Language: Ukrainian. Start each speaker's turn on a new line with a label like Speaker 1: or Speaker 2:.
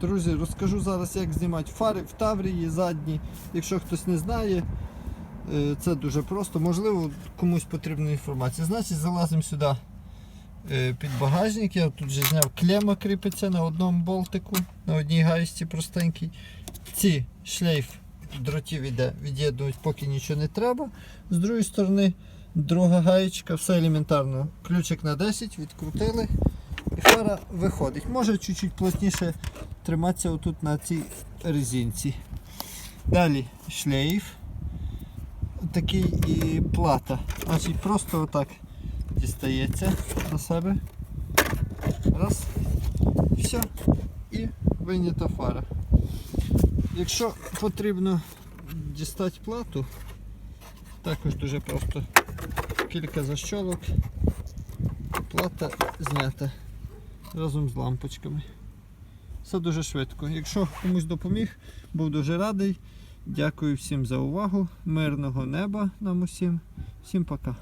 Speaker 1: Друзі, розкажу зараз, як знімати фари в Таврії задні. Якщо хтось не знає, е, це дуже просто. Можливо, комусь потрібна інформація. Значить, залазимо сюди е, під багажник. Я тут вже зняв клема кріпиться на одному болтику, на одній гаєчці простенькій. Ці шлейф дротів іде, від'єднують, поки нічого не треба. З другої сторони, друга гаєчка, все елементарно. Ключик на 10, відкрутили і фара виходить. Може чуть-чуть плотніше триматися отут на цій резинці. Далі шлейф. Такий і плата. Значить, просто отак дістається до себе. Раз. Все. І вийнята фара. Якщо потрібно дістати плату, також дуже просто кілька защолок, плата знята разом з лампочками. Все дуже швидко. Якщо комусь допоміг, був дуже радий. Дякую всім за увагу. Мирного неба нам усім. Всім пока.